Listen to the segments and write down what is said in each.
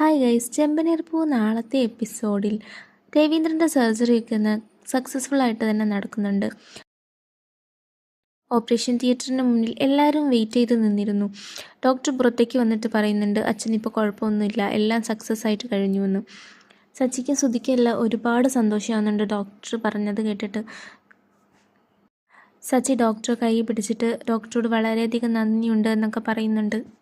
Hi guys ചെമ്പനീർ പൂ നാളത്തെ എപ്പിസോഡിൽ രവീന്ദ്രന്റെ സർജറിയൊക്കെ ഒന്ന് സക്സസ്ഫുൾ ആയിട്ട് തന്നെ നടക്കുന്നുണ്ട്. ഓപ്പറേഷൻ തിയേറ്ററിന് മുന്നിൽ എല്ലാവരും വെയിറ്റ് ചെയ്ത് നിന്നിരുന്നു. ഡോക്ടർ പുറത്തേക്ക് വന്നിട്ട് പറയുന്നുണ്ട് അച്ഛൻ ഇപ്പോൾ കുഴപ്പമൊന്നുമില്ല എല്ലാം സക്സസ് ആയിട്ട് കഴിഞ്ഞു എന്ന്. സച്ചിക്കും സുധിക്കും എല്ലാം ഒരുപാട് സന്തോഷമാവുന്നുണ്ട് ഡോക്ടർ പറഞ്ഞത് കേട്ടിട്ട്. സച്ചി ഡോക്ടറെ കൈ പിടിച്ചിട്ട് ഡോക്ടറോട് വളരെയധികം നന്ദിയുണ്ട് എന്നൊക്കെ പറയുന്നുണ്ട്.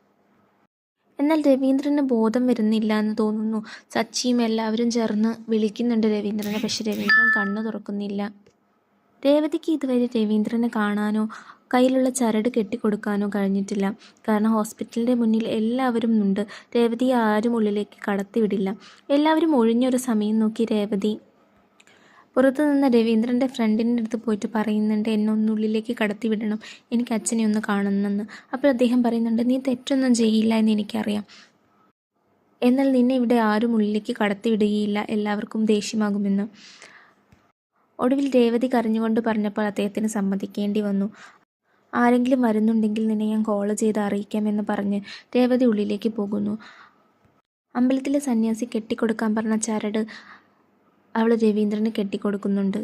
എന്നാൽ രവീന്ദ്രന് ബോധം വരുന്നില്ല എന്ന് തോന്നുന്നു. സച്ചിയും എല്ലാവരും ചേർന്ന് വിളിക്കുന്നുണ്ട് രവീന്ദ്രനെ. പക്ഷെ രവീന്ദ്രൻ കണ്ണു തുറക്കുന്നില്ല. രേവതിക്ക് ഇതുവരെ രവീന്ദ്രനെ കാണാനോ കയ്യിലുള്ള ചരട് കെട്ടിക്കൊടുക്കാനോ കഴിഞ്ഞിട്ടില്ല. കാരണം ഹോസ്പിറ്റലിന്റെ മുന്നിൽ എല്ലാവരും ഉണ്ട്. രേവതിയെ ആരും ഉള്ളിലേക്ക് കടത്തിവിടില്ല. എല്ലാവരും ഒഴിഞ്ഞൊരു സമയം നോക്കി രേവതി പുറത്തു നിന്ന് രവീന്ദ്രന്റെ ഫ്രണ്ടിന്റെ അടുത്ത് പോയിട്ട് പറയുന്നുണ്ട് എന്നെ ഒന്നുള്ളിലേക്ക് കടത്തി വിടണം എനിക്ക് അച്ഛനെ ഒന്ന് കാണണമെന്ന്. അപ്പോൾ അദ്ദേഹം പറയുന്നുണ്ട് നീ തെറ്റൊന്നും ചെയ്യില്ല എന്ന് എനിക്കറിയാം. എന്നാൽ നിന്നെ ഇവിടെ ആരും ഉള്ളിലേക്ക് കടത്തി വിടുകയില്ല എല്ലാവർക്കും ദേഷ്യമാകുമെന്ന്. ഒടുവിൽ രേവതി കരഞ്ഞുകൊണ്ട് പറഞ്ഞപ്പോൾ അദ്ദേഹത്തിന് സമ്മതിക്കേണ്ടി വന്നു. ആരെങ്കിലും വരുന്നുണ്ടെങ്കിൽ നിന്നെ ഞാൻ കോൾ ചെയ്ത് അറിയിക്കാമെന്ന് പറഞ്ഞ് രേവതി ഉള്ളിലേക്ക് പോകുന്നു. അമ്പലത്തിലെ സന്യാസി കെട്ടിക്കൊടുക്കാൻ പറഞ്ഞ ചരട് അവൾ രവീന്ദ്രന് കെട്ടിക്കൊടുക്കുന്നുണ്ട്.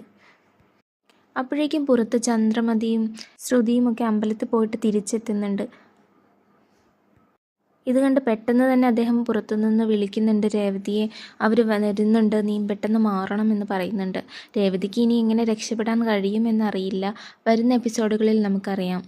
അപ്പോഴേക്കും പുറത്ത് ചന്ദ്രമതിയും ശ്രുതിയും ഒക്കെ അമ്പലത്തിൽ പോയിട്ട് തിരിച്ചെത്തുന്നുണ്ട്. ഇത് കണ്ട് പെട്ടെന്ന് തന്നെ അദ്ദേഹം പുറത്തുനിന്ന് വിളിക്കുന്നുണ്ട്. രേവതിയെ അവർ വരുന്നുണ്ട്. നീ പെട്ടെന്ന് മാറണം എന്ന് പറയുന്നുണ്ട്. രേവതിക്ക് ഇനി എങ്ങനെ രക്ഷപ്പെടാൻ കഴിയുമെന്നറിയില്ല വരുന്ന എപ്പിസോഡുകളിൽ നമുക്കറിയാം.